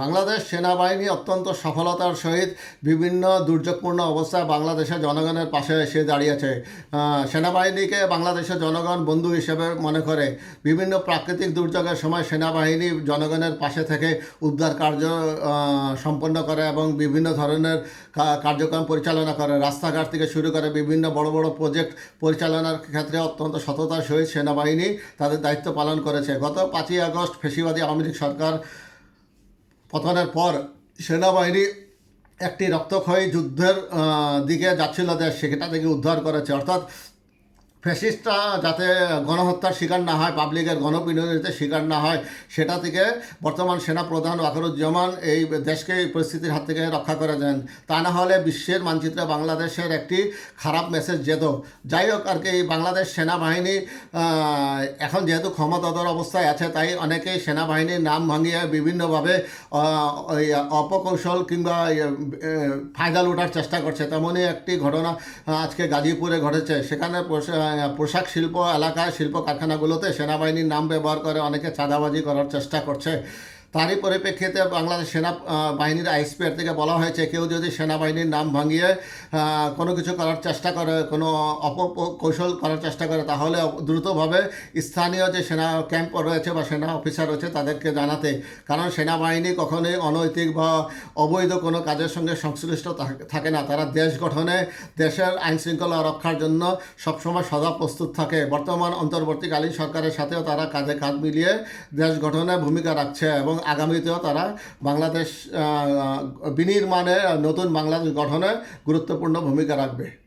বাংলাদেশ সেনাবাহিনী অত্যন্ত সফলতার সহিত বিভিন্ন দুর্যোগপূর্ণ অবস্থায় বাংলাদেশের জনগণের পাশে এসে দাঁড়িয়েছে। সেনাবাহিনীকে বাংলাদেশের জনগণ বন্ধু হিসেবে মনে করে বিভিন্ন প্রাকৃতিক দুর্যোগের সময় সেনাবাহিনী জনগণের পাশে থেকে উদ্ধার কার্য সম্পন্ন করে এবং বিভিন্ন ধরনের কার্যক্রম পরিচালনা করে। রাস্তাঘাট থেকে শুরু করে বিভিন্ন বড় বড় প্রজেক্ট পরিচালনার ক্ষেত্রে অত্যন্ত সততার সহিত সেনাবাহিনী তাদের দায়িত্ব পালন করেছে। গত পাঁচই আগস্ট ফেসিবাদী আওয়ামী লীগ সরকার পতনের পর সেনাবাহিনী একটি রক্তক্ষয়ী যুদ্ধের দিকে যাচ্ছিল দেশ সেটা থেকে উদ্ধার করেছে। অর্থাৎ ফ্যাসিস্টরা যাতে গণহত্যার শিকার না হয়, পাবলিকের গণপিণ্ডতে শিকার না হয়, সেটা থেকে বর্তমান সেনা প্রধান ওয়াকারুজ্জামান এই দেশকে এই পরিস্থিতির হাত থেকে রক্ষা করে দেন। তা না হলে বিশ্বের মানচিত্রে বাংলাদেশের একটি খারাপ মেসেজ যেত। যাই হোক, আর কি এই বাংলাদেশ সেনাবাহিনী এখন যেহেতু ক্ষমতাধর অবস্থায় আছে, তাই অনেকেই সেনাবাহিনীর নাম ভাঙিয়ে বিভিন্নভাবে অপকৌশল কিংবা ফায়দা লুটার চেষ্টা করছে। তেমনই একটি ঘটনা আজকে গাজীপুরে ঘটেছে। সেখানে পোশাক শিল্প এলাকায় শিল্প কারখানাগুলোতে সেনাবাহিনীর নাম ব্যবহার করে অনেকে চাঁদাবাজি করার চেষ্টা করছে। তারই পরিপ্রেক্ষিতে বাংলাদেশ সেনা বাহিনীর আইসপিআর থেকে বলা হয়েছে, কেউ যদি সেনাবাহিনীর নাম ভাঙিয়ে কোনো কিছু করার চেষ্টা করে, কোনো অপকৌশল করার চেষ্টা করে, তাহলে দ্রুতভাবে স্থানীয় যে সেনা ক্যাম্প রয়েছে বা সেনা অফিসার রয়েছে, তাদেরকে জানাতে। কারণ সেনাবাহিনী কখনোই অনৈতিক বা অবৈধ কোনো কাজের সঙ্গে সংশ্লিষ্ট থাকে না। তারা দেশ গঠনে, দেশের আইন শৃঙ্খলা রক্ষার জন্য সবসময় সদা প্রস্তুত থাকে। বর্তমান অন্তর্বর্তীকালীন সরকারের সাথেও তারা কাঁধে কাঁধ মিলিয়ে দেশ গঠনে ভূমিকা রাখছে এবং আগামীতেও তারা বাংলাদেশ বিনির্মাণে নতুন বাংলাদেশ গঠনে গুরুত্বপূর্ণ ভূমিকা রাখবে।